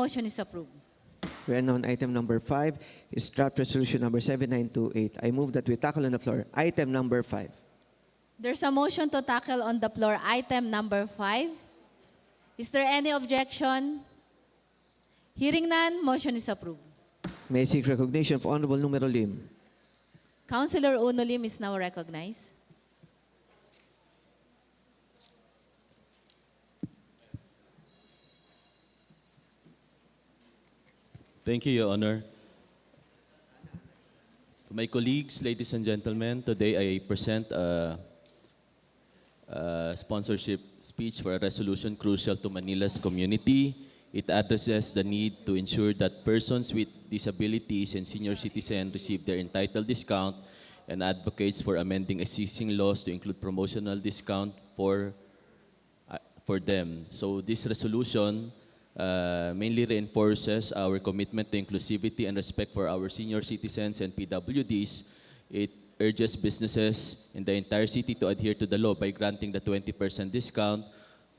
motion is approved. We are now on item number five, is draft resolution number 7928. I move that we tackle on the floor item number five. There's a motion to tackle on the floor item number five. Is there any objection? Hearing none, motion is approved. May I seek recognition of Honorable Numero Lim. Councilor Uno Lim is now recognized. Thank you, Your Honor. To my colleagues, ladies and gentlemen, today I present a, a sponsorship speech for a resolution crucial to Manila's community. It addresses the need to ensure that persons with disabilities and senior citizens receive their entitled discount and advocates for amending existing laws to include promotional discount for uh, for them. So this resolution uh, mainly reinforces our commitment to inclusivity and respect for our senior citizens and PWDs. It urges businesses in the entire city to adhere to the law by granting the 20% discount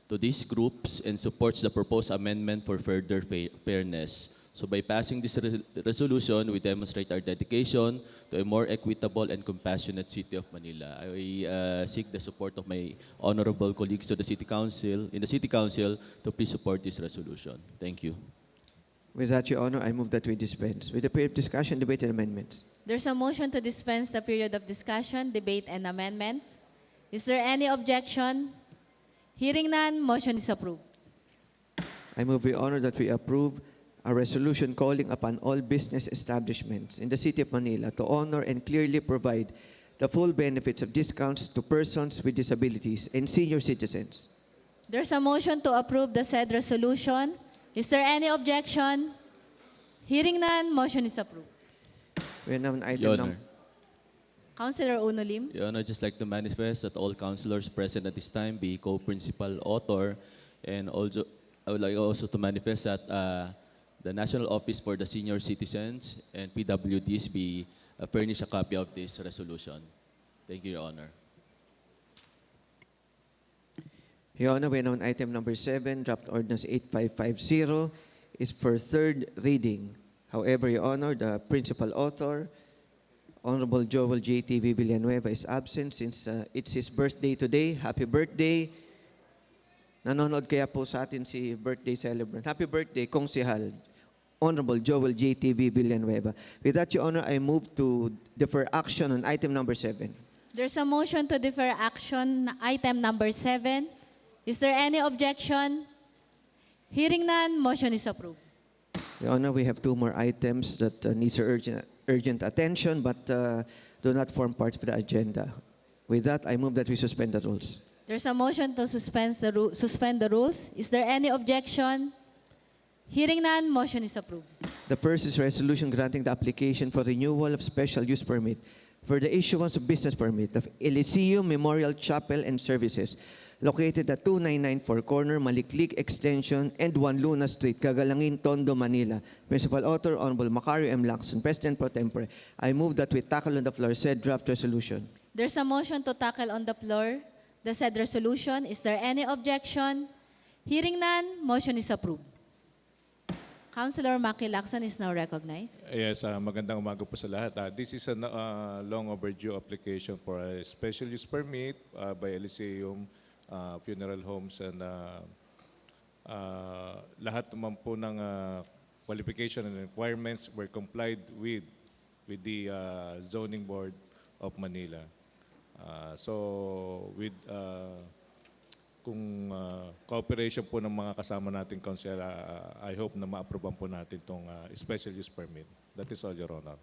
to these groups and supports the proposed amendment for further fa- fairness. So by passing this re- resolution, we demonstrate our dedication to a more equitable and compassionate city of Manila. I uh, seek the support of my honorable colleagues to the City Council, in the City Council, to please support this resolution. Thank you. With that, Your Honor, I move that we dispense with the period of discussion, debate, and amendments. There's a motion to dispense the period of discussion, debate, and amendments. Is there any objection? Hearing none, motion is approved. I move, Your Honor, that we approve a resolution calling upon all business establishments in the City of Manila to honor and clearly provide the full benefits of discounts to persons with disabilities and senior citizens. There's a motion to approve the said resolution. Is there any objection? Hearing none, motion is approved. We are now on item Your num- Honor. Councilor Uno Lim. Your Honor, I'd just like to manifest that all councilors present at this time be co-principal author, and also I would like also to manifest that uh, the National Office for the Senior Citizens and PWDs be uh, furnish a copy of this resolution. Thank you, Your Honor. Your Honor, we now on item number seven, draft ordinance 8550 is for third reading. However, Your Honor, the principal author, Honorable Joel J.T.V. Villanueva is absent since uh, it's his birthday today. Happy birthday! Nanonood kaya po sa atin si birthday celebrant. Happy birthday, Kong Sihal. Honorable Joel J.T.V. Villanueva. With that, Your Honor, I move to defer action on item number seven. There's a motion to defer action, on item number seven. Is there any objection? Hearing none, motion is approved. Your Honor, we have two more items that uh, needs urgent, urgent attention but uh, do not form part of the agenda. With that, I move that we suspend the rules. There's a motion to suspend the, ru- suspend the rules. Is there any objection? Hearing none, motion is approved. The first is resolution granting the application for renewal of special use permit for the issuance of business permit of Elysium Memorial Chapel and Services located at 2994 Corner, Maliklik Extension, and Juan Luna Street, Cagalangin, Tondo, Manila. Principal author, Honorable Macario M. Lacson, President Pro Tempore. I move that we tackle on the floor said draft resolution. There's a motion to tackle on the floor the said resolution. Is there any objection? Hearing none, motion is approved. Councilor Maki Lacson is now recognized. Yes, ah, magandang umaga po sa lahat. Ah, this is a ah, long overdue application for a special use permit ah, by Elysium ah, Funeral Homes and ah, ah, lahat naman po ng ah, qualification and requirements were complied with with the ah, zoning board of Manila. Ah, so with ah, kung ah, cooperation po ng mga kasama nating council, ah, I hope na ma-approvean po natin itong special use permit. That is all, Your Honor.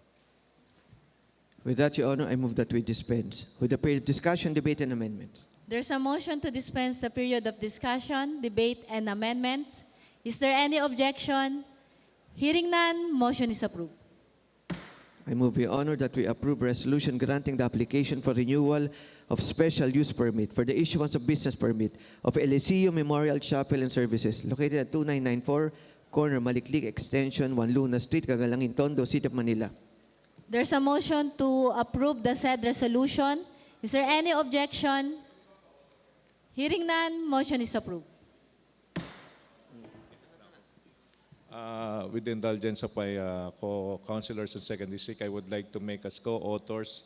With that, Your Honor, I move that we dispense with the period of discussion, debate, and amendments. There's a motion to dispense the period of discussion, debate, and amendments. Is there any objection? Hearing none, motion is approved. I move, Your Honor, that we approve resolution granting the application for renewal of special use permit for the issuance of business permit of Elysium Memorial Chapel and Services located at 2994 Corner, Maliklik Extension, Juan Luna Street, Cagalangin, Tondo, City of Manila. There's a motion to approve the said resolution. Is there any objection? Hearing none, motion is approved. uh, with the indulgence of my uh, co-councilors in second district, I would like to make as co-authors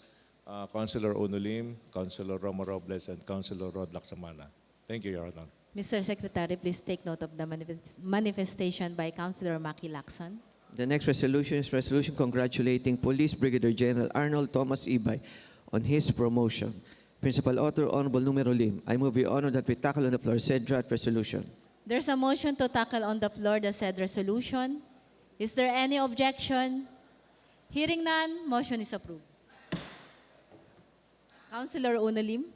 uh, Councilor Unulim, Councilor Romo Robles, and Councilor Rod Laksamana. Thank you, Your Honor. Mr. Secretary, please take note of the manifest- manifestation by Councilor Maki Lacson. The next resolution is resolution congratulating Police Brigadier General Arnold Thomas Ibay on his promotion. Principal author, Honorable Numero Lim. I move the honor that we tackle on the floor said draft resolution. There's a motion to tackle on the floor the said resolution. Is there any objection? Hearing none, motion is approved. Councilor Unalim?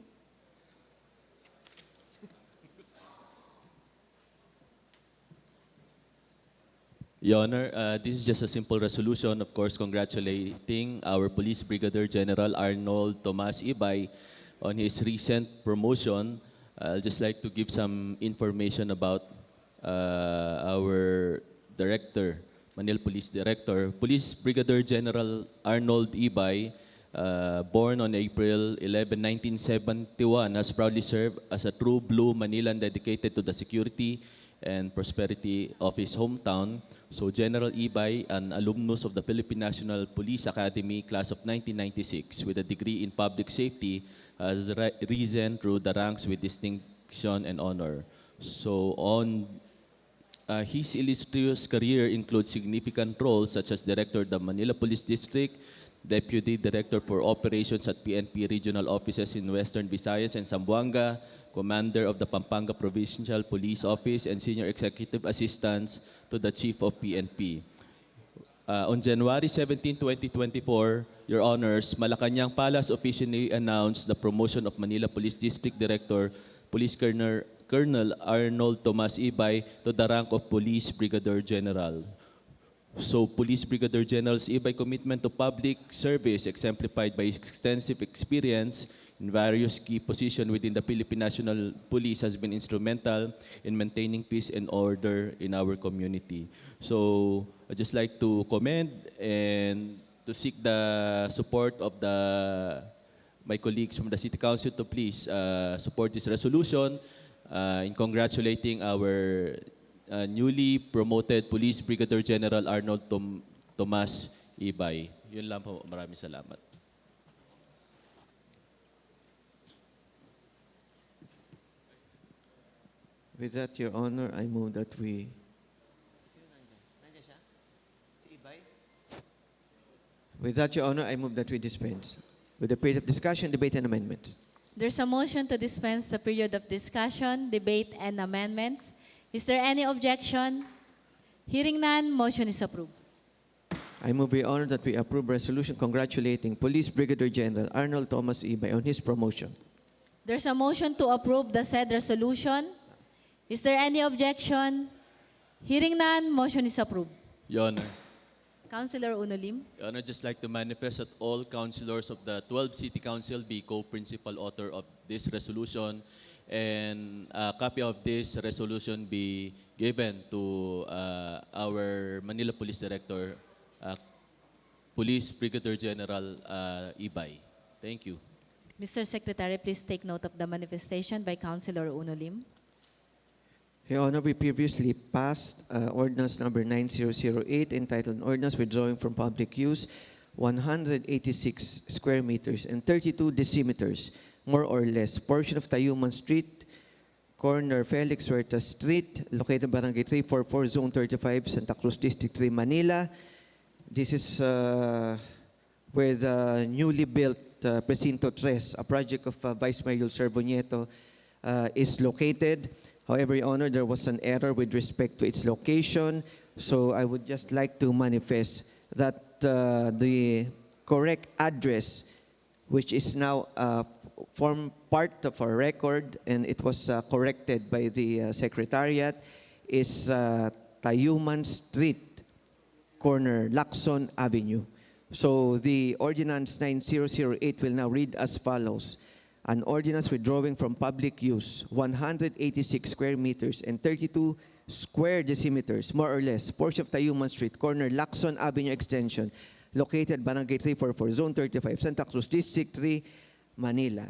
Your Honor, uh, this is just a simple resolution, of course, congratulating our Police Brigadier General Arnold Tomas Ibay on his recent promotion. I'd just like to give some information about uh, our director, Manila Police Director. Police Brigadier General Arnold Ibay, uh, born on April 11, 1971, has proudly served as a true blue Manilan dedicated to the security and prosperity of his hometown. So General Ibay, an alumnus of the Philippine National Police Academy class of 1996 with a degree in public safety, has risen through the ranks with distinction and honor. So on uh, his illustrious career includes significant roles such as Director of the Manila Police District, Deputy Director for Operations at PNP Regional Offices in Western Visayas and Zamboanga, Commander of the Pampanga Provincial Police Office, and Senior Executive Assistant to the Chief of PNP. Uh, on January 17, 2024, Your Honors, Malacanang Palace officially announced the promotion of Manila Police District Director, Police Colonel, Colonel Arnold Tomas Ibay to the rank of Police Brigadier General. So, Police Brigadier General's Ibay commitment to public service exemplified by extensive experience in various key positions within the Philippine National Police has been instrumental in maintaining peace and order in our community. So, I'd just like to commend and to seek the support of the my colleagues from the City Council to please uh, support this resolution uh, in congratulating our uh, newly promoted Police Brigadier General Arnold Tom- Tomas Ibay. Yun lang po. Maraming salamat. With that, Your Honor, I move that we... With that, Your Honor, I move that we dispense with the period of discussion, debate, and amendments. There's a motion to dispense the period of discussion, debate, and amendments. Is there any objection? Hearing none, motion is approved. I move the honor that we approve resolution congratulating Police Brigadier General Arnold Thomas Ibay on his promotion. There's a motion to approve the said resolution. Is there any objection? Hearing none, motion is approved. Your Honor. Councilor Unolim? Your Honor, just like to manifest that all councilors of the 12 City Council be co-principal author of this resolution and a copy of this resolution be given to uh, our Manila Police Director, uh, Police Brigadier General uh, Ibay. Thank you. Mr. Secretary, please take note of the manifestation by Councilor Unolim. Your Honor, we previously passed uh, ordinance number 9008 entitled Ordinance Withdrawing from Public Use 186 square meters and 32 decimeters, more or less, portion of Tayuman Street, corner Felix Huerta Street, located Barangay 344, Zone 35, Santa Cruz District 3, Manila. This is uh, where the newly built uh, Precinto Tres, a project of uh, Vice Mayor Servo Nieto, uh, is located. However, Your Honor, there was an error with respect to its location. So I would just like to manifest that uh, the correct address, which is now uh, form part of our record and it was uh, corrected by the uh, Secretariat, is uh, Tayuman Street, corner Lacson Avenue. So the ordinance 9008 will now read as follows. An ordinance withdrawing from public use 186 square meters and 32 square decimeters, more or less, portion of Tayuman Street, corner Lacson Avenue Extension, located Barangay 344, Zone 35, Santa Cruz, District 3, Manila.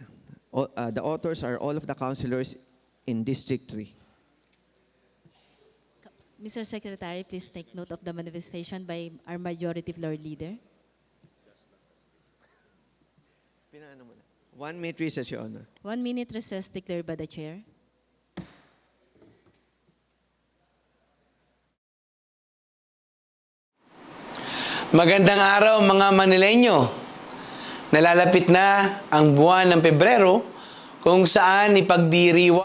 O- uh, the authors are all of the councilors in District 3. Mr. Secretary, please take note of the manifestation by our Majority Floor Leader. Pinaano mo na. One minute recess, Your Honor. One minute recess declared by the Chair. Magandang araw mga Manileño. Nalalapit na ang buwan ng Pebrero kung saan ipagdiriwa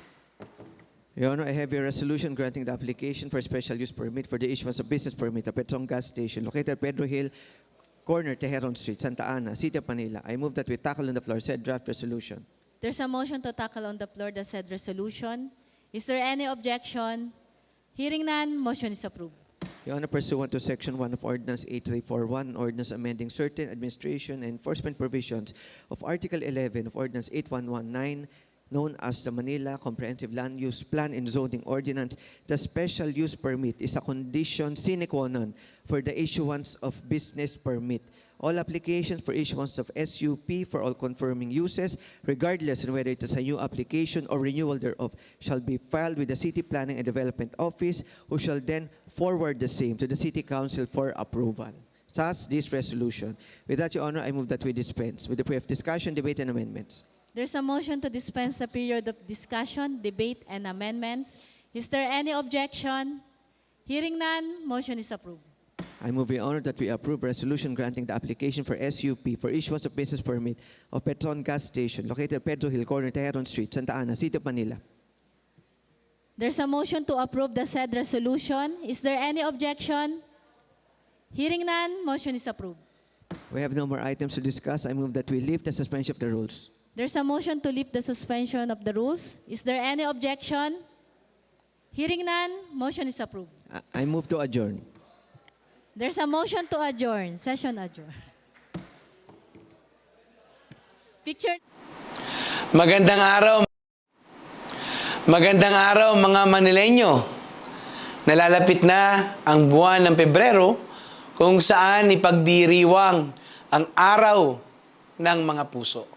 Your Honor, I have your resolution granting the application for special use permit for the issuance of business permit at Petron Gas Station located at Pedro Hill, corner Tejeron Street, Santa Ana, City of Manila. I move that we tackle on the floor said draft resolution. There's a motion to tackle on the floor the said resolution. Is there any objection? Hearing none, motion is approved. Your Honor, pursuant to Section 1 of Ordinance 8341, Ordinance amending certain administration and enforcement provisions of Article 11 of Ordinance 8119, known as the Manila Comprehensive Land Use Plan and Zoning Ordinance, the special use permit is a condition sine qua non for the issuance of business permit. All applications for issuance of SUP for all confirming uses, regardless of whether it is a new application or renewal thereof, shall be filed with the City Planning and Development Office, who shall then forward the same to the City Council for approval. Thus, this resolution. With that, Your Honor, I move that we dispense with the brief discussion, debate, and amendments. There's a motion to dispense the period of discussion, debate, and amendments. Is there any objection? Hearing none, motion is approved. I move, Your Honor, that we approve resolution granting the application for SUP for issuance of business permit of Petron Gas Station located at Pedro Hill, corner Tejeron Street, Santa Ana, City of Manila. There's a motion to approve the said resolution. Is there any objection? Hearing none, motion is approved. We have no more items to discuss. I move that we lift the suspension of the rules. There's a motion to lift the suspension of the rules. Is there any objection? Hearing none, motion is approved. I- I move to adjourn. There's a motion to adjourn. Session adjourn. Picture. Magandang araw. Magandang araw mga Manileño. Nalalapit na ang buwan ng Pebrero kung saan ipagdiriwang ang araw ng mga puso.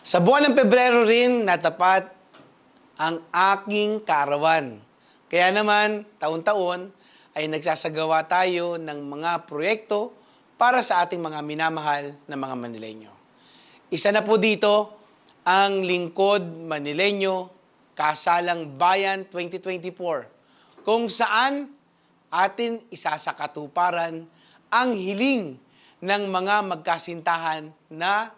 Sa buwan ng Pebrero rin natapat ang aking karawan. Kaya naman, taon-taon ay nagsasagawa tayo ng mga proyekto para sa ating mga minamahal na mga Manileño. Isa na po dito ang Lingkod Manileño Kasalang Bayan 2024 kung saan atin isasakatuparan ang hiling ng mga magkasintahan na